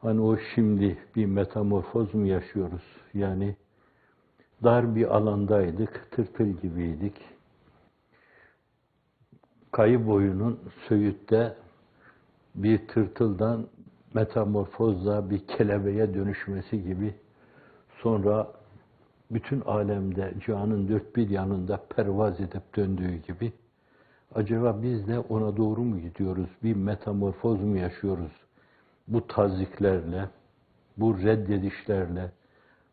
Hani o şimdi bir metamorfoz mu yaşıyoruz? Yani dar bir alandaydık, tırtıl gibiydik. Kayı boyunun Söğüt'te bir tırtıldan metamorfozla bir kelebeğe dönüşmesi gibi sonra bütün alemde cihanın dört bir yanında pervaz edip döndüğü gibi acaba biz de ona doğru mu gidiyoruz? Bir metamorfoz mu yaşıyoruz? Bu taziklerle, bu reddedişlerle,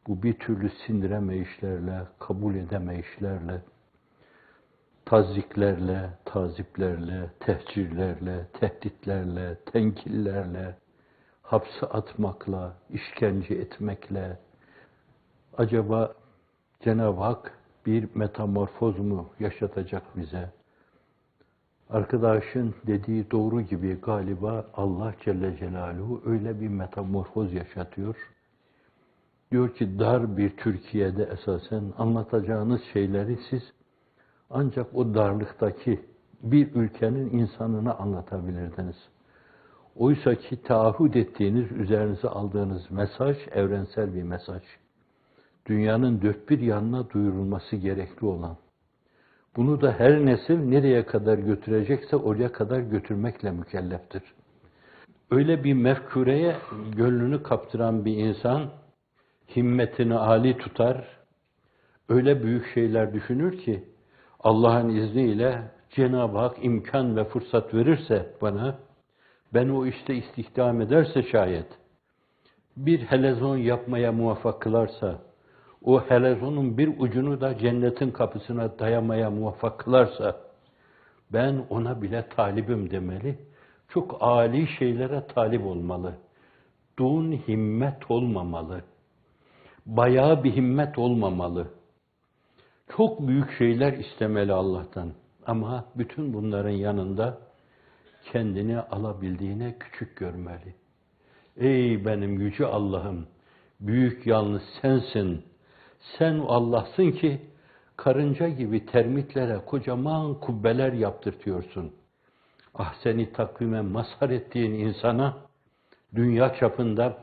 bu bir türlü sindiremeyişlerle, kabul edemeyişlerle, taziklerle, taziplerle, tehcirlerle, tehditlerle, tenkillerle, hapse atmakla, işkence etmekle, acaba Cenab-ı Hak bir metamorfoz mu yaşatacak bize? Arkadaşın dediği doğru gibi galiba Allah Celle Celaluhu öyle bir metamorfoz yaşatıyor. Diyor ki dar bir Türkiye'de esasen anlatacağınız şeyleri siz ancak o darlıktaki bir ülkenin insanına anlatabilirdiniz. Oysa ki taahhüt ettiğiniz, üzerinize aldığınız mesaj evrensel bir mesaj. Dünyanın dört bir yanına duyurulması gerekli olan. Bunu da her nesil nereye kadar götürecekse oraya kadar götürmekle mükelleftir. Öyle bir mefkureye gönlünü kaptıran bir insan himmetini âli tutar, öyle büyük şeyler düşünür ki Allah'ın izniyle Cenab-ı Hak imkan ve fırsat verirse bana, ben o işte istihdam ederse şayet, bir helezon yapmaya muvaffak kılarsa, o helezonun bir ucunu da cennetin kapısına dayamaya muvaffak kılarsa, ben ona bile talibim demeli. Çok âli şeylere talip olmalı. Dun himmet olmamalı. Bayağı bir himmet olmamalı. Çok büyük şeyler istemeli Allah'tan. Ama bütün bunların yanında kendini alabildiğine küçük görmeli. Ey benim yüce Allah'ım, büyük yalnız sensin. Sen Allah'sın ki karınca gibi termitlere kocaman kubbeler yaptırtıyorsun. Ah seni takvime mazhar ettiğin insana dünya çapında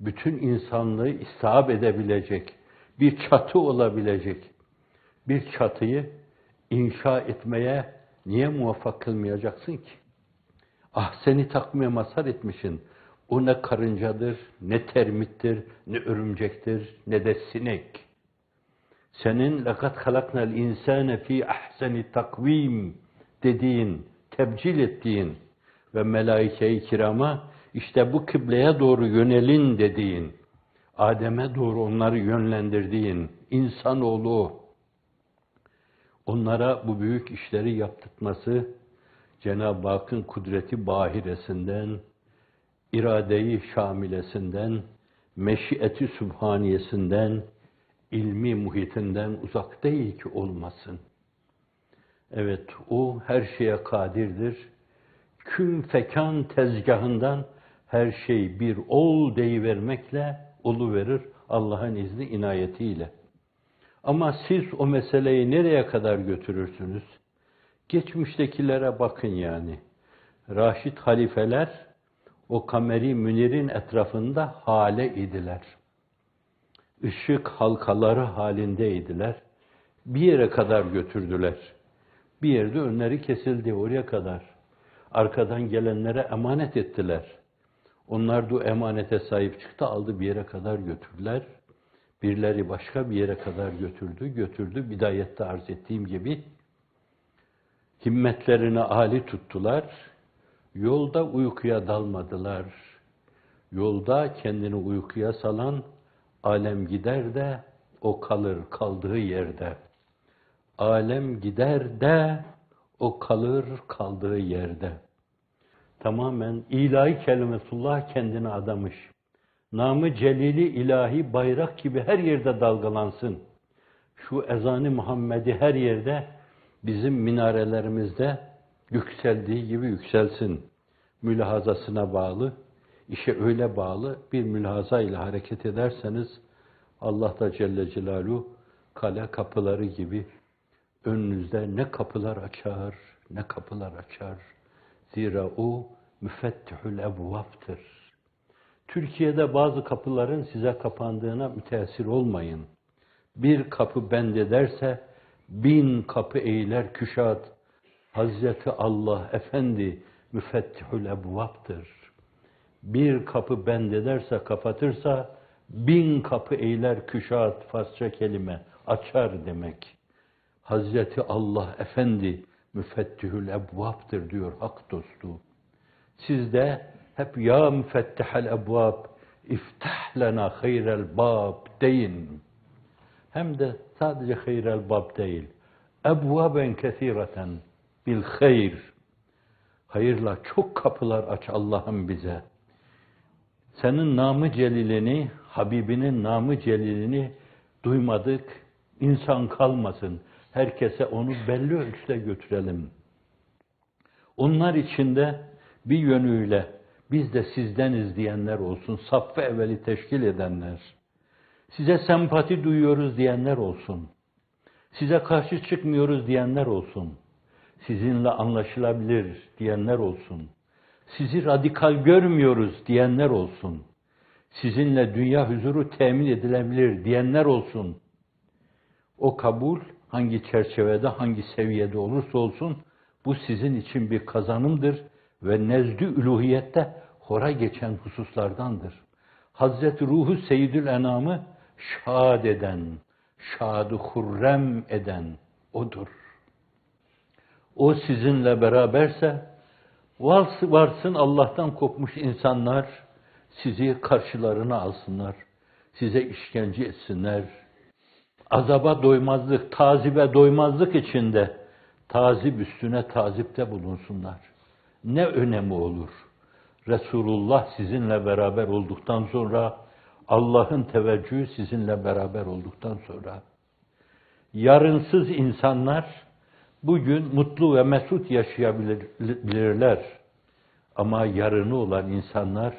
bütün insanlığı istihap edebilecek, bir çatı olabilecek bir çatıyı inşa etmeye niye muvaffak kılmayacaksın ki? Ah seni takmaya mazhar etmişin. O ne karıncadır, ne termittir, ne örümcektir, ne de sinek. Senin lakat halaknel insane fi ahseni takvim dediğin, tebcil ettiğin ve melaike-i kirama işte bu kıbleye doğru yönelin dediğin, Adem'e doğru onları yönlendirdiğin, insanoğlu onlara bu büyük işleri yaptırtması Cenab-ı Hakk'ın kudreti bahiresinden, iradeyi şamilesinden, meşiyeti sübhaniyesinden, ilmi muhitinden uzak değil ki olmasın. Evet, o her şeye kadirdir. Kün fekan tezgahından her şey bir ol deyivermekle olu verir Allah'ın izni inayetiyle. Ama siz o meseleyi nereye kadar götürürsünüz? Geçmiştekilere bakın yani. Raşid halifeler o kameri münirin etrafında hale idiler. Işık halkaları halindeydiler. Bir yere kadar götürdüler. Bir yerde önleri kesildi oraya kadar. Arkadan gelenlere emanet ettiler. Onlar da emanete sahip çıktı, aldı bir yere kadar götürdüler. Birileri başka bir yere kadar götürdü, götürdü. Bidayette arz ettiğim gibi himmetlerini âli tuttular. Yolda uykuya dalmadılar. Yolda kendini uykuya salan alem gider de o kalır kaldığı yerde. Alem gider de o kalır kaldığı yerde. Tamamen ilahi kelimetullah kendine adamış. Namı celili ilahi bayrak gibi her yerde dalgalansın. Şu ezanı Muhammed'i her yerde bizim minarelerimizde yükseldiği gibi yükselsin. Mülahazasına bağlı işe öyle bağlı bir mülahaza ile hareket ederseniz Allah da Celle Celaluhu kale kapıları gibi önünüzde ne kapılar açar, ne kapılar açar. Zira o müfettihül ebvaptır. Türkiye'de bazı kapıların size kapandığına müteessir olmayın. Bir kapı bend ederse bin kapı eğiler küşat. Hazreti Allah Efendi müfettihül ebvaptır. Bir kapı bend ederse, kapatırsa bin kapı eğiler küşat Farsça kelime açar demek. Hazreti Allah Efendi müfettihül ebvaptır diyor hak dostu. Siz de hep ya müfettihel ebvab iftah lena hayrel bab deyin. Hem de sadece hayrel bab değil. Ebvaben kesireten bil hayr. Hayırla çok kapılar aç Allah'ım bize. Senin namı celilini, Habibinin namı celilini duymadık. İnsan kalmasın. Herkese onu belli ölçüde götürelim. Onlar içinde bir yönüyle biz de sizdeniz diyenler olsun, saffı evveli teşkil edenler, size sempati duyuyoruz diyenler olsun, size karşı çıkmıyoruz diyenler olsun, sizinle anlaşılabilir diyenler olsun, sizi radikal görmüyoruz diyenler olsun, sizinle dünya huzuru temin edilebilir diyenler olsun. O kabul hangi çerçevede, hangi seviyede olursa olsun bu sizin için bir kazanımdır ve nezdü üluhiyette hora geçen hususlardandır. Hazreti Ruhu Seyyidül Enam'ı şad eden, şadı hurrem eden odur. O sizinle beraberse varsın Allah'tan kopmuş insanlar sizi karşılarına alsınlar. Size işkence etsinler. Azaba doymazlık, tazibe doymazlık içinde tazip üstüne tazipte bulunsunlar. Ne önemi olur? Resulullah sizinle beraber olduktan sonra, Allah'ın teveccühü sizinle beraber olduktan sonra, yarınsız insanlar bugün mutlu ve mesut yaşayabilirler. Ama yarını olan insanlar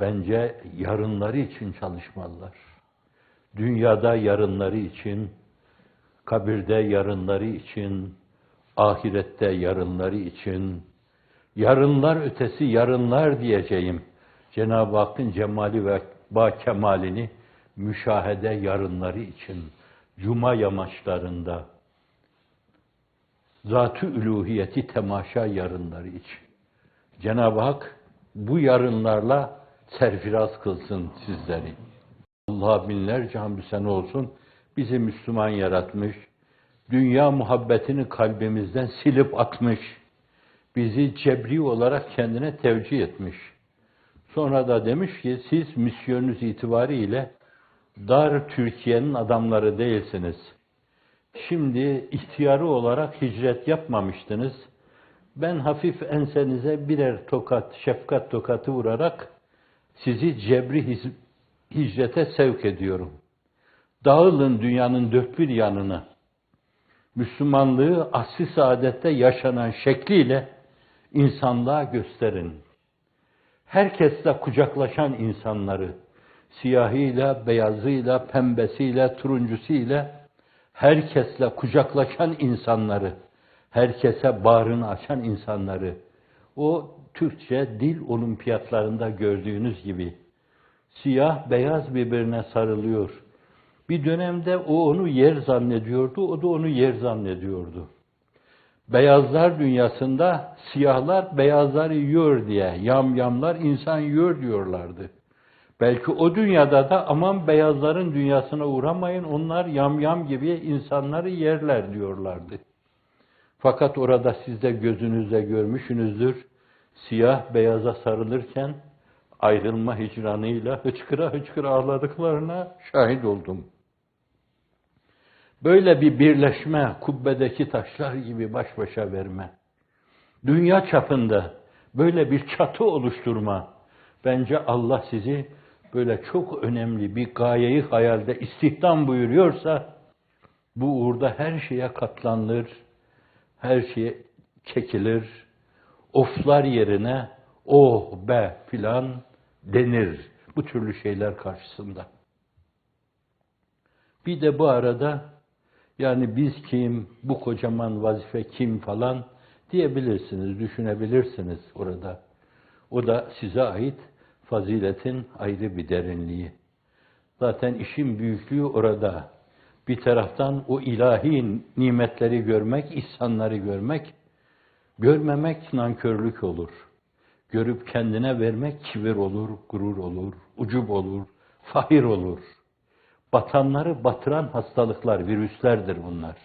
bence yarınları için çalışmalılar. Dünyada yarınları için, kabirde yarınları için, ahirette yarınları için, yarınlar ötesi yarınlar diyeceğim. Cenab-ı Hakk'ın cemali ve ba kemalini müşahede yarınları için, cuma yamaçlarında, zat-ı üluhiyeti temaşa yarınları için. Cenab-ı Hak bu yarınlarla serfiraz kılsın sizleri. Allah binlerce hamdü sene olsun. Bizi Müslüman yaratmış. Dünya muhabbetini kalbimizden silip atmış. Bizi cebri olarak kendine tevcih etmiş. Sonra da demiş ki siz misyonunuz itibariyle dar Türkiye'nin adamları değilsiniz. Şimdi ihtiyarı olarak hicret yapmamıştınız. Ben hafif ensenize birer tokat, şefkat tokatı vurarak sizi cebri hicrete sevk ediyorum. Dağılın dünyanın dört bir yanına. Müslümanlığı asli saadette yaşanan şekliyle insanlığa gösterin. Herkesle kucaklaşan insanları, siyahıyla, beyazıyla, pembesiyle, turuncusuyla, herkesle kucaklaşan insanları, herkese bağrını açan insanları, o Türkçe dil olimpiyatlarında gördüğünüz gibi siyah beyaz birbirine sarılıyor. Bir dönemde o onu yer zannediyordu, o da onu yer zannediyordu. Beyazlar dünyasında siyahlar beyazları yiyor diye, yamyamlar insan yiyor diyorlardı. Belki o dünyada da aman beyazların dünyasına uğramayın, onlar yamyam gibi insanları yerler diyorlardı. Fakat orada siz de gözünüzle görmüşsünüzdür, siyah beyaza sarılırken ayrılma hicranıyla hıçkıra hıçkıra ağladıklarına şahit oldum. Böyle bir birleşme, kubbedeki taşlar gibi baş başa verme, dünya çapında böyle bir çatı oluşturma, bence Allah sizi böyle çok önemli bir gayeyi hayalde istihdam buyuruyorsa, bu uğurda her şeye katlanılır, her şeye çekilir, oflar yerine oh be filan denir bu türlü şeyler karşısında. Bir de bu arada yani biz kim, bu kocaman vazife kim falan diyebilirsiniz, düşünebilirsiniz orada. O da size ait faziletin ayrı bir derinliği. Zaten işin büyüklüğü orada. Bir taraftan o ilahi nimetleri görmek, ihsanları görmek, görmemek nankörlük olur. Görüp kendine vermek kibir olur, gurur olur, ucub olur, fahir olur. Batanları batıran hastalıklar, virüslerdir bunlar.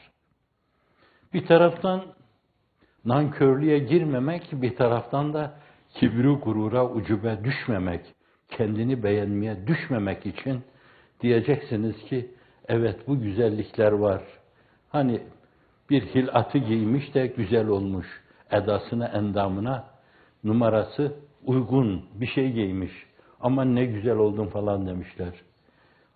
Bir taraftan nankörlüğe girmemek, bir taraftan da kibri gurura, ucube düşmemek, kendini beğenmeye düşmemek için diyeceksiniz ki evet bu güzellikler var. Hani bir hilatı giymiş de güzel olmuş. Edasına, endamına, numarası uygun bir şey giymiş. Ama ne güzel oldun falan demişler.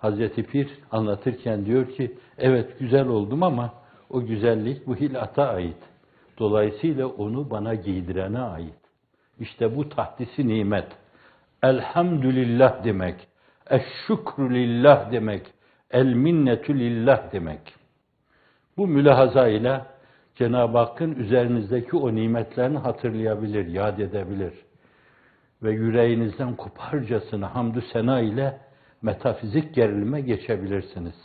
Hazreti Pir anlatırken diyor ki, evet güzel oldum ama o güzellik bu hilata ait. Dolayısıyla onu bana giydirene ait. İşte bu tahdisi nimet. Elhamdülillah demek. Eşşükrü lillah demek. El minnetü lillah demek. Bu mülahaza ile Cenab-ı Hakk'ın üzerinizdeki o nimetlerini hatırlayabilir, yad edebilir. Ve yüreğinizden koparcasına hamdü sena ile metafizik gerilime geçebilirsiniz.